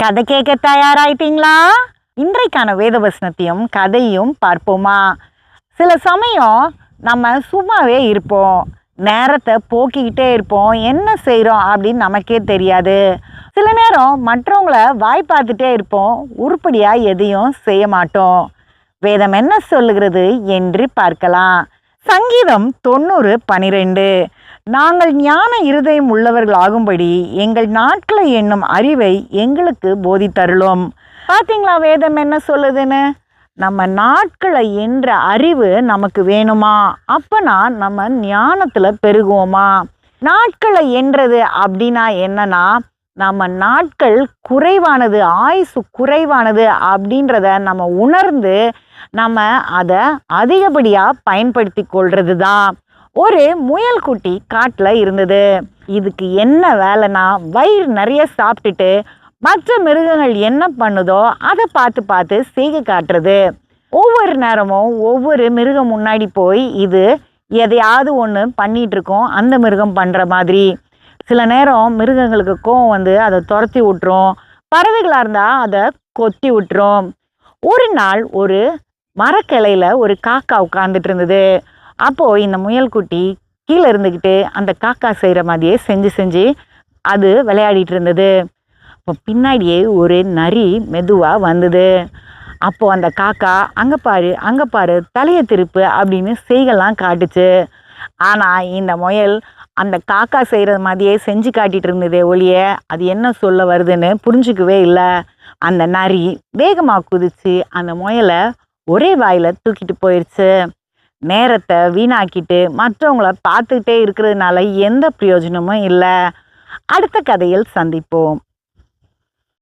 கதை கேட்க தயாராயிட்டீங்களா? இன்றைக்கான வேதவசனத்தையும் கதையும் பார்ப்போமா? சில சமயம் நம்ம சும்மாவே இருப்போம். நேரத்தை போக்கிக்கிட்டே இருப்போம். என்ன செய்கிறோம் அப்படின்னு நமக்கே தெரியாது. சில நேரம் மற்றவங்கள வாய் பார்த்துட்டே இருப்போம். உருப்படியாக எதையும் செய்ய மாட்டோம். வேதம் என்ன சொல்லுகிறது என்று பார்க்கலாம். சங்கீதம் தொண்ணூறு பனிரெண்டு. நாங்கள் ஞான இருதயம் உள்ளவர்களாகும்படி எங்கள் நாட்களை என்னும் அறிவை எங்களுக்கு போதித்தருளும். பார்த்தீங்களா வேதம் என்ன சொல்லுதுன்னு? நம்ம நாட்களை என்ற அறிவு நமக்கு வேணுமா? அப்பனா நம்ம ஞானத்தில் பெருகுவோமா? நாட்களை என்றது அப்படின்னா என்னன்னா நம்ம நாட்கள் குறைவானது ஆயுசு குறைவானது அப்படின்றத நம்ம உணர்ந்து நம்ம அதை அதிகப்படியாக பயன்படுத்தி கொள்றது தான் ஒரு முயல் குட்டி காட்டில் இருந்தது. இதுக்கு என்ன வேலைன்னா வயிறு நிறைய சாப்பிட்டுட்டு மற்ற மிருகங்கள் என்ன பண்ணுதோ அதை பார்த்து பார்த்து செய்கை காட்டுறது. ஒவ்வொரு நேரமும் ஒவ்வொரு மிருகம் முன்னாடி போய் இது எதையாவது ஒன்று பண்ணிட்டு இருக்கோம் அந்த மிருகம் பண்ணுற மாதிரி. சில நேரம் மிருகங்களுக்கு கோவம் வந்து அதை துரத்தி விட்டுரும். பறவைகளாக இருந்தால் அதை கொத்தி விட்டுரும். ஒரு நாள் ஒரு மரக்கிளையில ஒரு காக்கா உட்காந்துட்டு இருந்தது. அப்போது இந்த முயல்குட்டி கீழே இருந்துக்கிட்டு அந்த காக்கா செய்கிற மாதிரியே செஞ்சு செஞ்சு அது விளையாடிட்டு இருந்தது. இப்போ பின்னாடியே ஒரு நரி மெதுவாக வந்தது. அப்போது அந்த காக்கா அங்கே பாரு அங்கே பாரு தலையை திருப்பு அப்படின்னு செய்கெல்லாம் காட்டுச்சு. ஆனால் இந்த முயல் அந்த காக்கா செய்கிறது மாதிரியே செஞ்சு காட்டிகிட்டு இருந்ததே ஒழிய அது என்ன சொல்ல வருதுன்னு புரிஞ்சுக்கவே இல்லை. அந்த நரி வேகமாக குதிச்சு அந்த முயலை ஒரே வாயில் தூக்கிட்டு போயிடுச்சு நேரத்தை வீணாக்கிட்டு மற்றவங்கள பார்த்துக்கிட்டே இருக்கிறதுனால எந்த பிரயோஜனமும் இல்லை. அடுத்த கதையில் சந்திப்போம்.